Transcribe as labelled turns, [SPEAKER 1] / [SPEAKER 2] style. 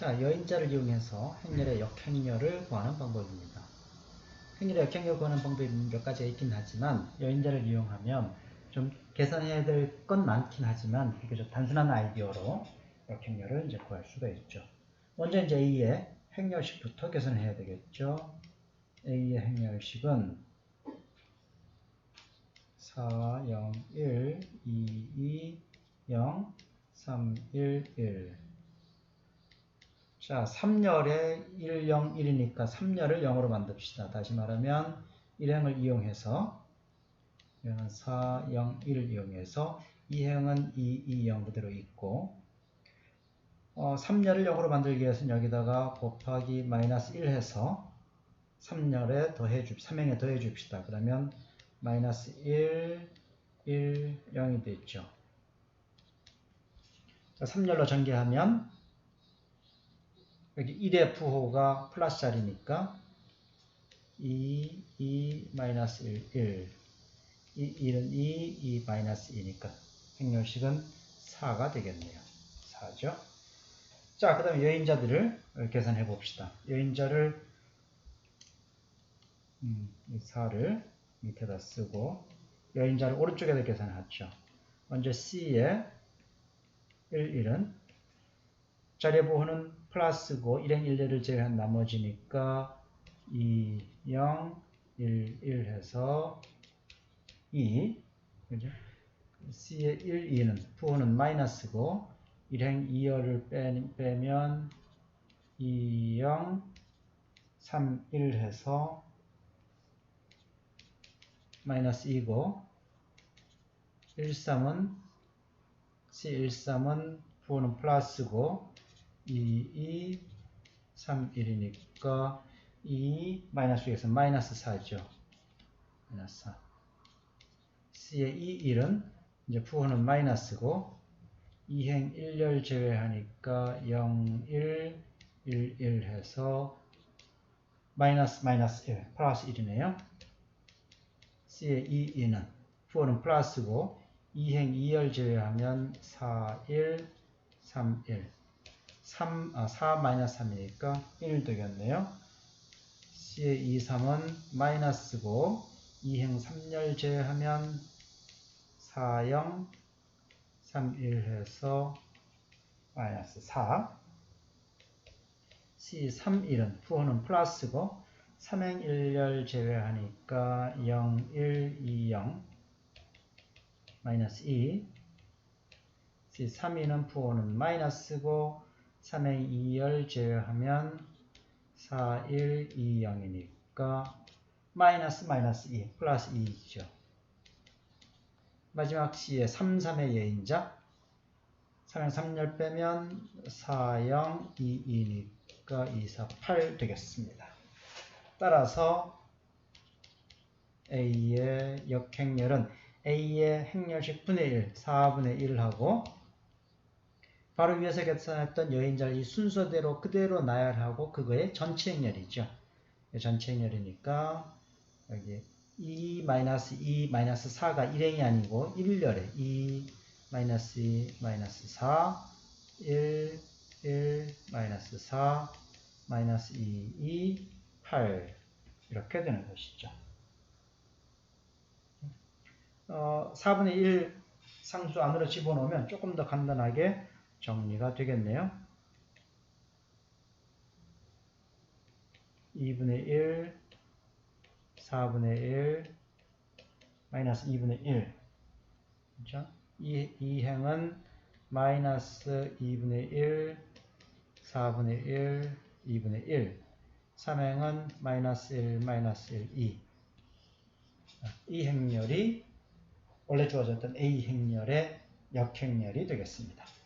[SPEAKER 1] 자, 여인자를 이용해서 행렬의 역행렬을 구하는 방법입니다. 행렬의 역행렬 구하는 방법이 몇 가지가 있긴 하지만 여인자를 이용하면 좀 계산해야 될 건 많긴 하지만 비교적 단순한 아이디어로 역행렬을 이제 구할 수가 있죠. 먼저 이제 A의 행렬식부터 계산해야 되겠죠. A의 행렬식은 4, 0, 1, 2, 2, 0, 3, 1, 1. 자, 3열에 1, 0, 1이니까 3열을 0으로 만듭시다. 다시 말하면 1행을 이용해서 이는 4, 0, 1을 이용해서 2행은 2, 2, 0 그대로 있고 어, 3열을 0으로 만들기 위해서는 여기다가 곱하기 마이너스 1 해서 3열에 더해 줍, 3행에 더해 줍시다. 그러면 마이너스 1, 1, 0이 되죠. 3열로 전개하면 여기 1의 부호가 플러스 자리니까 2, 2, 마이너스 1, 1. 이 1은 2, 2 마이너스 2니까 행렬식은 4가 되겠네요. 4죠. 자, 그 다음에 여인자들을 계산해 봅시다. 여인자를 음, 이 4를 밑에다 쓰고 여인자를 오른쪽에다 계산하죠. 먼저 C의 1, 1은 자리 부호는 플러스고 1행 1례를 제외한 나머지니까 2, 0, 1, 1 해서 2 그죠? C의 1, 2는 부호는 마이너스고 1행 2열을 빼, 면 2, 0, 3, 1 해서 마이너스 2고 1, 3은 C 1, 3은 부호는 플러스고 2, 2, 3, 1이니까 2 마이너스 6에서 마이너스 4죠. 마이너스 4. C의 2, 1은 이제 부호는 마이너스고 2행 1열 제외하니까 0, 1, 1, 1 해서 마이너스 마이너스 1, 플러스 1이네요. C의 2, 2는 부호는 플러스고 2행 2열 제외하면 4, 1, 3, 1. 3, 아, 4 마이너스 3이니까 1 되겠네요. C의 2, 3은 마이너스고 2행 3열 제외하면 4, 0, 3, 1 해서 마이너스 4 C 3, 1은 부호는 플러스고 3행 1열 제외하니까 0, 1, 2, 0 마이너스 2 C 3, 2는 부호는 마이너스고 3행 2열 제외하면 4, 1, 2, 0이니까 마이너스 마이너스 2 플러스 2죠. 마지막 C의 3, 3의 예인자 3행 3열 빼면 4, 0, 2, 2니까 2, 4, 8 되겠습니다. 따라서 A의 역행렬은 A의 행렬식 분의 1, 4분의 1하고 바로 위에서 계산했던 여인자를 이 순서대로 그대로 나열하고 그거의 전체 행렬이죠. 전체 행렬이니까 여기 2 마이너스 2 마이너스 4가 1행이 아니고 1열에 2 마이너스 2 마이너스 4 1 1 마이너스 4 마이너스 2 2 8 이렇게 되는 것이죠. 어, 4분의 1 상수 안으로 집어넣으면 조금 더 간단하게 정리가 되겠네요. 2분의 1 4분의 1 마이너스 2분의 1 그렇죠? 이, 이 행은 마이너스 2분의 1 4분의 1 2분의 1 3행은 마이너스 1 마이너스 1 2 이 행렬이 원래 주어졌던 A 행렬의 역행렬이 되겠습니다.